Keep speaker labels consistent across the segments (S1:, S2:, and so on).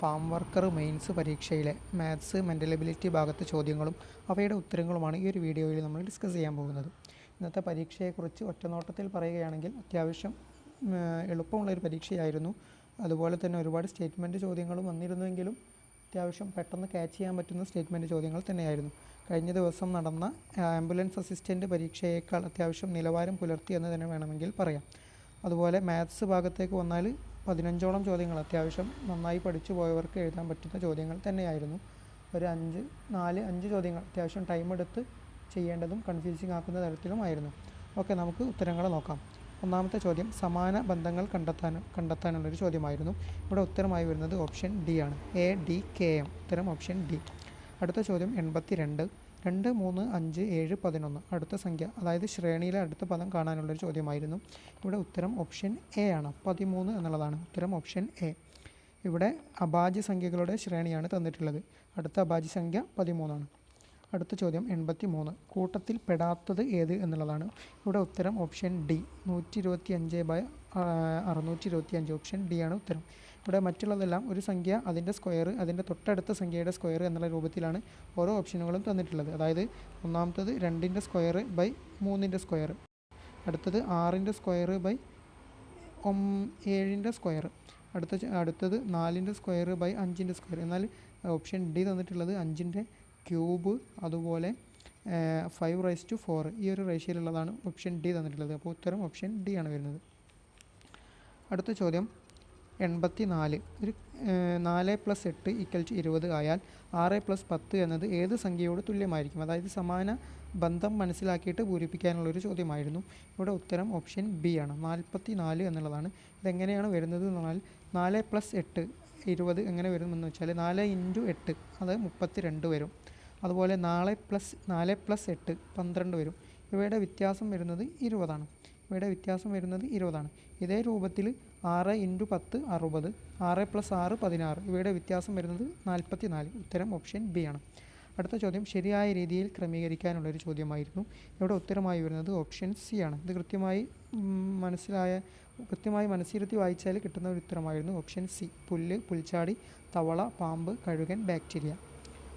S1: Farm worker mains പരീക്ഷയിലെ maths mental ability ഭാഗത്തെ ചോദ്യങ്ങളും അവയുടെ ഉത്തരങ്ങളുമാണ് ഈ ഒരു വീഡിയോയിൽ നമ്മൾ ഡിസ്കസ് ചെയ്യാൻ പോകുന്നത്. ഇന്നത്തെ പരീക്ഷയെക്കുറിച്ച് ഒറ്റനോട്ടത്തിൽ പറയുകയാണെങ്കിൽ അത്യാവശ്യം എളുപ്പമുള്ളൊരു പരീക്ഷയായിരുന്നു. അതുപോലെ തന്നെ ഒരുപാട് സ്റ്റേറ്റ്മെന്റ് ചോദ്യങ്ങളും വന്നിരുന്നുവെങ്കിലും അത്യാവശ്യം പെട്ടെന്ന് ക്യാച്ച് ചെയ്യാൻ പറ്റുന്ന സ്റ്റേറ്റ്മെന്റ് ചോദ്യങ്ങൾ തന്നെയായിരുന്നു. കഴിഞ്ഞ ദിവസം നടന്ന ആംബുലൻസ് അസിസ്റ്റന്റ് പരീക്ഷയേക്കാൾ അത്യാവശ്യം നിലവാരം പുലർത്തി എന്ന് തന്നെ വേണമെങ്കിൽ പറയാം. അതുപോലെ മാത്സ് ഭാഗത്തേക്ക് വന്നാൽ പതിനഞ്ചോളം ചോദ്യങ്ങൾ അത്യാവശ്യം നന്നായി പഠിച്ചു പോയവർക്ക് എഴുതാൻ പറ്റുന്ന ചോദ്യങ്ങൾ തന്നെയായിരുന്നു. ഒരു അഞ്ച് നാല് അഞ്ച് ചോദ്യങ്ങൾ അത്യാവശ്യം ടൈം എടുത്ത് ചെയ്യേണ്ടതും കൺഫ്യൂസിങ് ആക്കുന്ന തരത്തിലുമായിരുന്നു. ഓക്കെ നമുക്ക് ഉത്തരങ്ങൾ നോക്കാം. ഒന്നാമത്തെ ചോദ്യം സമാന ബന്ധങ്ങൾ കണ്ടെത്താൻ കണ്ടെത്താനുള്ളൊരു ചോദ്യമായിരുന്നു. ഇവിടെ ഉത്തരമായി വരുന്നത് ഓപ്ഷൻ ഡി ആണ്. എ ഡി കെ എം ഉത്തരം ഓപ്ഷൻ ഡി അടുത്ത ചോദ്യം എൺപത്തി രണ്ട് രണ്ട് മൂന്ന് അഞ്ച് ഏഴ് പതിനൊന്ന്. അടുത്ത സംഖ്യ അതായത് ശ്രേണിയിലെ അടുത്ത പദം കാണാനുള്ളൊരു ചോദ്യമായിരുന്നു. ഇവിടെ ഉത്തരം ഓപ്ഷൻ എ ആണ്. പതിമൂന്ന് എന്നുള്ളതാണ്. ഉത്തരം ഓപ്ഷൻ എ ഇവിടെ അഭാജ്യ സംഖ്യകളുടെ ശ്രേണിയാണ് തന്നിട്ടുള്ളത്. അടുത്ത അഭാജ്യ സംഖ്യ പതിമൂന്നാണ്. അടുത്ത ചോദ്യം എൺപത്തി മൂന്ന് കൂട്ടത്തിൽ പെടാത്തത് ഏത് എന്നുള്ളതാണ്. ഇവിടെ ഉത്തരം ഓപ്ഷൻ ഡി നൂറ്റി ഇരുപത്തി അഞ്ച് ബൈ അറുന്നൂറ്റി ഇരുപത്തി അഞ്ച് ഓപ്ഷൻ ഡി ആണ് ഉത്തരം. ഇവിടെ മറ്റുള്ളതെല്ലാം ഒരു സംഖ്യ അതിന്റെ സ്ക്വയർ അതിന്റെ തൊട്ടടുത്ത സംഖ്യയുടെ സ്ക്വയർ എന്നുള്ള രൂപത്തിലാണ് ഓരോ ഓപ്ഷനുകളും തന്നിട്ടുള്ളത്. അതായത് ഒന്നാമത്തത് രണ്ടിന്റെ സ്ക്വയർ ബൈ മൂന്നിന്റെ സ്ക്വയർ അടുത്തത് ആറിന്റെ സ്ക്വയർ ബൈ ഒം ഏഴിന്റെ സ്ക്വയർ അടുത്ത അടുത്തത് നാലിന്റെ സ്ക്വയർ ബൈ അഞ്ചിന്റെ സ്ക്വയർ എന്നാൽ ഓപ്ഷൻ ഡി തന്നിട്ടുള്ളത് അഞ്ചിന്റെ ക്യൂബ് അതുപോലെ ഫൈവ് റൈസ് ടു ഫോർ ഈ ഒരു റേഷ്യയിലുള്ളതാണ് ഓപ്ഷൻ ഡി തന്നിട്ടുള്ളത്. അപ്പോൾ ഉത്തരം ഓപ്ഷൻ ഡി ആണ് വരുന്നത്. അടുത്ത ചോദ്യം. എൺപത്തി നാല് ഒരു നാല് പ്ലസ് എട്ട് ഈക്വൽ ടു ഇരുപത് ആയാൽ ആറ് പ്ലസ് പത്ത് എന്നത് ഏത് സംഖ്യയോട് തുല്യമായിരിക്കും? അതായത് സമാന ബന്ധം മനസ്സിലാക്കിയിട്ട് പൂരിപ്പിക്കാനുള്ളൊരു ചോദ്യമായിരുന്നു. ഇവിടെ ഉത്തരം ഓപ്ഷൻ ബി ആണ്. നാൽപ്പത്തി നാല് എന്നുള്ളതാണ്. ഇതെങ്ങനെയാണ് വരുന്നത് എന്ന് പറഞ്ഞാൽ നാല് പ്ലസ് എട്ട് ഇരുപത് എങ്ങനെ വരുമെന്ന് വെച്ചാൽ നാല് ഇന്റു എട്ട് അത് മുപ്പത്തി രണ്ട് വരും. അതുപോലെ നാല് പ്ലസ് നാല് പ്ലസ് എട്ട് പന്ത്രണ്ട് വരും. ഇവയുടെ വ്യത്യാസം വരുന്നത് ഇരുപതാണ്. ഇവയുടെ വ്യത്യാസം വരുന്നത് ഇരുപതാണ്. ഇതേ രൂപത്തിൽ ആറ് ഇന്റു പത്ത് അറുപത് ആറ് പ്ലസ് ആറ് പതിനാറ്. ഇവയുടെ വ്യത്യാസം വരുന്നത് നാൽപ്പത്തി നാല് ഉത്തരം ഓപ്ഷൻ ബി ആണ്. അടുത്ത ചോദ്യം ശരിയായ രീതിയിൽ ക്രമീകരിക്കാനുള്ളൊരു ചോദ്യമായിരുന്നു. ഇവിടെ ഉത്തരമായി വരുന്നത് ഓപ്ഷൻ സി ആണ്. ഇത് കൃത്യമായി മനസ്സിലായ കൃത്യമായി മനസ്സിരുത്തി വായിച്ചാൽ കിട്ടുന്ന ഒരു ഉത്തരമായിരുന്നു ഓപ്ഷൻ സി. പുല്ല് പുൽച്ചാടി തവള പാമ്പ് കഴുകൻ ബാക്ടീരിയ.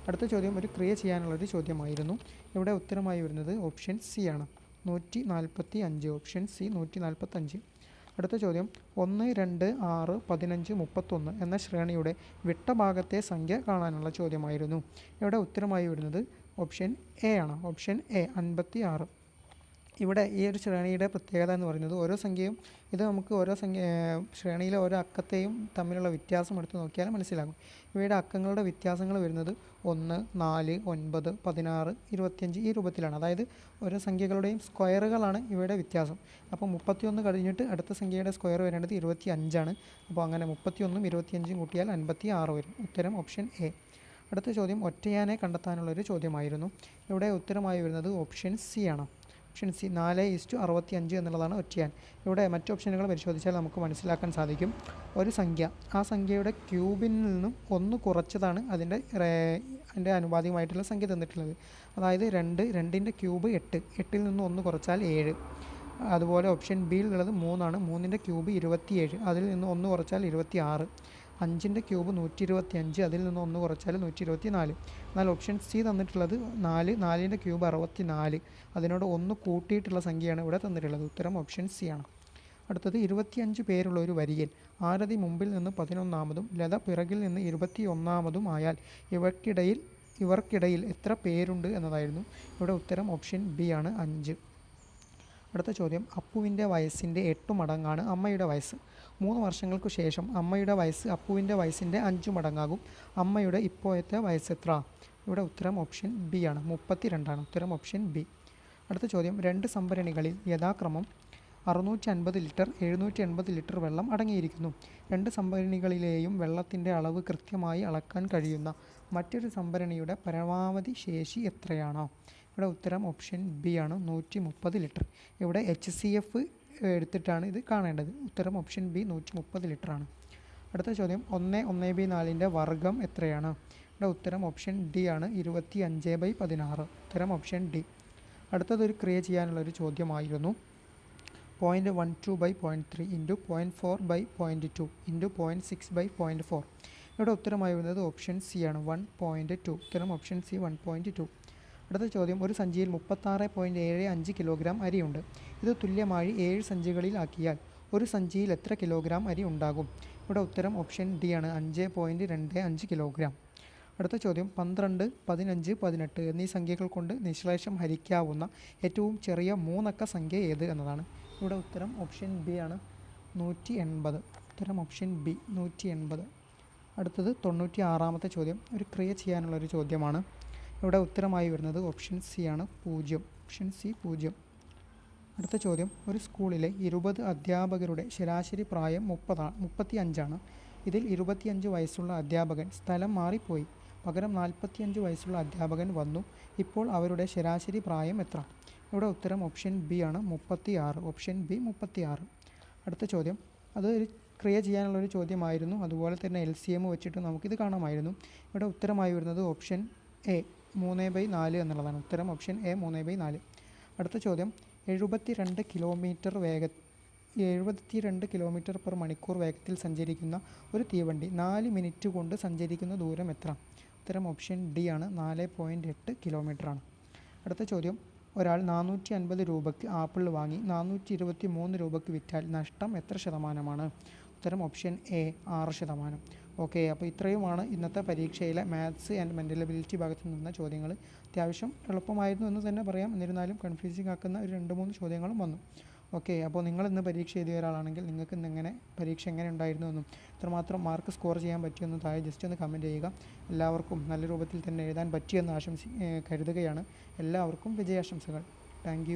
S1: അടുത്ത ചോദ്യം ഒരു ക്രിയ ചെയ്യാനുള്ളൊരു ചോദ്യമായിരുന്നു. ഇവിടെ ഉത്തരമായി വരുന്നത് ഓപ്ഷൻ സി ആണ്. നൂറ്റി നാൽപ്പത്തി അഞ്ച് ഓപ്ഷൻ സി നൂറ്റി നാൽപ്പത്തഞ്ച് അടുത്ത ചോദ്യം ഒന്ന് രണ്ട് ആറ് പതിനഞ്ച് മുപ്പത്തൊന്ന് എന്ന ശ്രേണിയുടെ വിട്ട ഭാഗത്തെ സംഖ്യ കാണാനുള്ള ചോദ്യമായിരുന്നു. ഇവിടെ ഉത്തരമായി വരുന്നത് ഓപ്ഷൻ എ ആണ്. ഓപ്ഷൻ എ അൻപത്തി ആറ് ഇവിടെ ഈ ഒരു ശ്രേണിയുടെ പ്രത്യേകത എന്ന് പറയുന്നത് ഓരോ സംഖ്യയും ഇത് നമുക്ക് ഓരോ സംഖ്യ ശ്രേണിയിലെ ഓരോ അക്കത്തെയും തമ്മിലുള്ള വ്യത്യാസം എടുത്ത് നോക്കിയാൽ മനസ്സിലാകും. ഇവയുടെ അക്കങ്ങളുടെ വ്യത്യാസങ്ങൾ വരുന്നത് ഒന്ന് നാല് ഒൻപത് പതിനാറ് ഇരുപത്തിയഞ്ച് ഈ രൂപത്തിലാണ്. അതായത് ഓരോ സംഖ്യകളുടെയും സ്ക്വയറുകളാണ് ഇവയുടെ വ്യത്യാസം. അപ്പോൾ മുപ്പത്തിയൊന്ന് കഴിഞ്ഞിട്ട് അടുത്ത സംഖ്യയുടെ സ്ക്വയർ വരേണ്ടത് ഇരുപത്തി അഞ്ചാണ് അപ്പോൾ അങ്ങനെ മുപ്പത്തിയൊന്നും ഇരുപത്തിയഞ്ചും കൂട്ടിയാൽ അൻപത്തി ആറ് വരും. ഉത്തരം ഓപ്ഷൻ എ. അടുത്ത ചോദ്യം ഒറ്റയാനെ കണ്ടെത്താനുള്ളൊരു ചോദ്യമായിരുന്നു. ഇവിടെ ഉത്തരമായി വരുന്നത് ഓപ്ഷൻ സി ആണ്. ഓപ്ഷൻ സി നാല് ഈസ്റ്റു അറുപത്തി അഞ്ച് എന്നുള്ളതാണ് ഒറ്റയാൻ. ഇവിടെ മറ്റ് ഓപ്ഷനുകൾ പരിശോധിച്ചാൽ നമുക്ക് മനസ്സിലാക്കാൻ സാധിക്കും. ഒരു സംഖ്യ. ആ സംഖ്യയുടെ ക്യൂബിൽ നിന്നും ഒന്ന് കുറച്ചതാണ് അതിന്റെ അതിന്റെ അനുപാതികമായിട്ടുള്ള സംഖ്യ തന്നിട്ടുള്ളത്. അതായത് രണ്ട് രണ്ടിന്റെ ക്യൂബ് എട്ട്. എട്ടിൽ നിന്നും ഒന്ന് കുറച്ചാൽ ഏഴ്. അതുപോലെ ഓപ്ഷൻ ബിയിലുള്ളത് മൂന്നാണ്. മൂന്നിന്റെ ക്യൂബ് ഇരുപത്തിയേഴ്. അതിൽ നിന്ന് ഒന്ന് കുറച്ചാൽ ഇരുപത്തി ആറ് അഞ്ചിന്റെ ക്യൂബ് നൂറ്റി ഇരുപത്തി അഞ്ച് അതിൽ നിന്ന് ഒന്ന് കുറച്ചാൽ നൂറ്റി ഇരുപത്തി നാല് എന്നാൽ ഓപ്ഷൻ സി തന്നിട്ടുള്ളത് നാല് നാലിന്റെ ക്യൂബ് അറുപത്തി നാല് അതിനോട് ഒന്ന് കൂട്ടിയിട്ടുള്ള സംഖ്യയാണ് ഇവിടെ തന്നിട്ടുള്ളത്. ഉത്തരം ഓപ്ഷൻ സി ആണ്. അടുത്തത് ഇരുപത്തിയഞ്ച് പേരുള്ള ഒരു വരിയിൽ ആരതി മുമ്പിൽ നിന്ന് പതിനൊന്നാമതും ലത പിറകിൽ നിന്ന് ഇരുപത്തി ഒന്നാമതും ആയാൽ ഇവർക്കിടയിൽ ഇവർക്കിടയിൽ എത്ര പേരുണ്ട് എന്നതായിരുന്നു ഇവിടെ ഉത്തരം ഓപ്ഷൻ ബി ആണ് അഞ്ച്. അടുത്ത ചോദ്യം അപ്പുവിന്റെ വയസ്സിന്റെ എട്ട് മടങ്ങാണ് അമ്മയുടെ വയസ്സ്. മൂന്ന് വർഷങ്ങൾക്ക് ശേഷം അമ്മയുടെ വയസ്സ് അപ്പുവിന്റെ വയസ്സിന്റെ അഞ്ചു മടങ്ങാകും. അമ്മയുടെ ഇപ്പോഴത്തെ വയസ്സ് എത്ര? ഇവിടെ ഉത്തരം ഓപ്ഷൻ ബി ആണ്. മുപ്പത്തി രണ്ടാണ് ഉത്തരം ഓപ്ഷൻ ബി അടുത്ത ചോദ്യം. രണ്ട് സംഭരണികളിൽ യഥാക്രമം അറുന്നൂറ്റി അൻപത് ലിറ്റർ എഴുന്നൂറ്റി എൺപത് ലിറ്റർ വെള്ളം അടങ്ങിയിരിക്കുന്നു. രണ്ട് സംഭരണികളിലെയും വെള്ളത്തിന്റെ അളവ് കൃത്യമായി അളക്കാൻ കഴിയുന്ന മറ്റൊരു സംഭരണിയുടെ പരമാവധി ശേഷി എത്രയാണോ? ഇവിടെ ഉത്തരം ഓപ്ഷൻ ബി ആണ്. നൂറ്റി മുപ്പത് ലിറ്റർ. ഇവിടെ എച്ച് സി എഫ് എടുത്തിട്ടാണ് ഇത് കാണേണ്ടത്. ഉത്തരം ഓപ്ഷൻ ബി നൂറ്റി മുപ്പത് ലിറ്റർ ആണ്. അടുത്ത ചോദ്യം ഒന്ന് ഒന്ന് ബി നാലിന്റെ വർഗം എത്രയാണ്? ഇവിടെ ഉത്തരം ഓപ്ഷൻ ഡി ആണ് ഇരുപത്തി അഞ്ച് ബൈ പതിനാറ്. ഉത്തരം ഓപ്ഷൻ ഡി അടുത്തതൊരു ക്രിയ ചെയ്യാനുള്ള ഒരു ചോദ്യമായിരുന്നു. Point one two by point three into point four by point two into point six by point four ഇവിടെ ഉത്തരമായി വരുന്നത് ഓപ്ഷൻ സി ആണ് വൺ പോയിന്റ് ടു ഉത്തരം option C one point two അടുത്ത ചോദ്യം ഒരു സഞ്ചിയിൽ മുപ്പത്താറ് പോയിന്റ് ഏഴ് അഞ്ച് കിലോഗ്രാം അരിയുണ്ട്. ഇത് തുല്യമായി ഏഴ് സഞ്ചികളിൽ ആക്കിയാൽ ഒരു സഞ്ചിയിൽ എത്ര കിലോഗ്രാം അരി ഉണ്ടാകും? ഇവിടെ ഉത്തരം ഓപ്ഷൻ ഡി ആണ്. അഞ്ച് പോയിന്റ് രണ്ട് അഞ്ച് കിലോഗ്രാം. അടുത്ത ചോദ്യം പന്ത്രണ്ട് പതിനഞ്ച് പതിനെട്ട് എന്നീ സംഖ്യകൾ കൊണ്ട് നിശ്ലേഷം ഹരിക്കാവുന്ന ഏറ്റവും ചെറിയ മൂന്നക്ക സംഖ്യ ഏത് എന്നതാണ്. ഇവിടെ ഉത്തരം ഓപ്ഷൻ ബി ആണ്. നൂറ്റി എൺപത്. ഉത്തരം ഓപ്ഷൻ ബി നൂറ്റി എൺപത്. അടുത്തത് തൊണ്ണൂറ്റി ആറാമത്തെ ചോദ്യം. ഒരു ക്രിയ ചെയ്യാനുള്ളൊരു ചോദ്യമാണ്. ഇവിടെ ഉത്തരമായി വരുന്നത് ഓപ്ഷൻ സി ആണ് പൂജ്യം. ഓപ്ഷൻ സി പൂജ്യം. അടുത്ത ചോദ്യം. ഒരു സ്കൂളിലെ ഇരുപത് അധ്യാപകരുടെ ശരാശരി പ്രായം മുപ്പതാ മുപ്പത്തി അഞ്ചാണ് ഇതിൽ ഇരുപത്തിയഞ്ച് വയസ്സുള്ള അധ്യാപകൻ സ്ഥലം മാറിപ്പോയി. പകരം നാൽപ്പത്തിയഞ്ച് വയസ്സുള്ള അധ്യാപകൻ വന്നു. ഇപ്പോൾ അവരുടെ ശരാശരി പ്രായം എത്ര? ഇവിടെ ഉത്തരം ഓപ്ഷൻ ബി ആണ്. മുപ്പത്തി ആറ് ഓപ്ഷൻ ബി മുപ്പത്തി ആറ് അടുത്ത ചോദ്യം. അത് ഒരു ക്രിയ ചെയ്യാനുള്ള ഒരു ചോദ്യമായിരുന്നു. അതുപോലെ തന്നെ എൽ സി എം വെച്ചിട്ട് നമുക്കിത് കാണാമായിരുന്നു. ഇവിടെ ഉത്തരമായി വരുന്നത് ഓപ്ഷൻ എ മൂന്ന് ബൈ നാല് എന്നുള്ളതാണ്. ഉത്തരം ഓപ്ഷൻ എ മൂന്ന് ബൈ നാല്. അടുത്ത ചോദ്യം. എഴുപത്തി രണ്ട് കിലോമീറ്റർ വേഗ എഴുപത്തി രണ്ട് കിലോമീറ്റർ പെർ മണിക്കൂർ വേഗത്തിൽ സഞ്ചരിക്കുന്ന ഒരു തീവണ്ടി നാല് മിനിറ്റ് കൊണ്ട് സഞ്ചരിക്കുന്ന ദൂരം എത്ര? ഉത്തരം ഓപ്ഷൻ ഡി ആണ്. നാല് പോയിന്റ് എട്ട് കിലോമീറ്ററാണ് അടുത്ത ചോദ്യം. ഒരാൾ നാനൂറ്റി അൻപത് രൂപയ്ക്ക് ആപ്പിൾ വാങ്ങി നാനൂറ്റി ഇരുപത്തി മൂന്ന് രൂപയ്ക്ക് വിറ്റാൽ നഷ്ടം എത്ര ശതമാനമാണ്? ഉത്തരം ഓപ്ഷൻ എ ആറ് ശതമാനം. ഓക്കെ അപ്പോൾ ഇത്രയുമാണ് ഇന്നത്തെ പരീക്ഷയിലെ മാത്സ് ആൻഡ് മെന്റൽ എബിലിറ്റി ഭാഗത്ത് നിന്ന ചോദ്യങ്ങൾ. അത്യാവശ്യം എളുപ്പമായിരുന്നു എന്ന് തന്നെ പറയാം. എന്നിരുന്നാലും കൺഫ്യൂസിങ് ആക്കുന്ന ഒരു രണ്ട് മൂന്ന് ചോദ്യങ്ങളും വന്നു. ഓക്കെ അപ്പോൾ നിങ്ങൾ ഇന്ന് പരീക്ഷ എഴുതിയ ഒരാളാണെങ്കിൽ നിങ്ങൾക്ക് ഇന്ന് എങ്ങനെ പരീക്ഷ എങ്ങനെ ഉണ്ടായിരുന്നു എന്നും ഇത്രമാത്രം മാർക്ക് സ്കോർ ചെയ്യാൻ പറ്റിയെന്നും താഴെ ജസ്റ്റ് ഒന്ന് കമന്റ് ചെയ്യുക. എല്ലാവർക്കും നല്ല രൂപത്തിൽ തന്നെ എഴുതാൻ പറ്റിയെന്ന് ആശംസി കരുതുകയാണ്. എല്ലാവർക്കും വിജയാശംസകൾ. താങ്ക്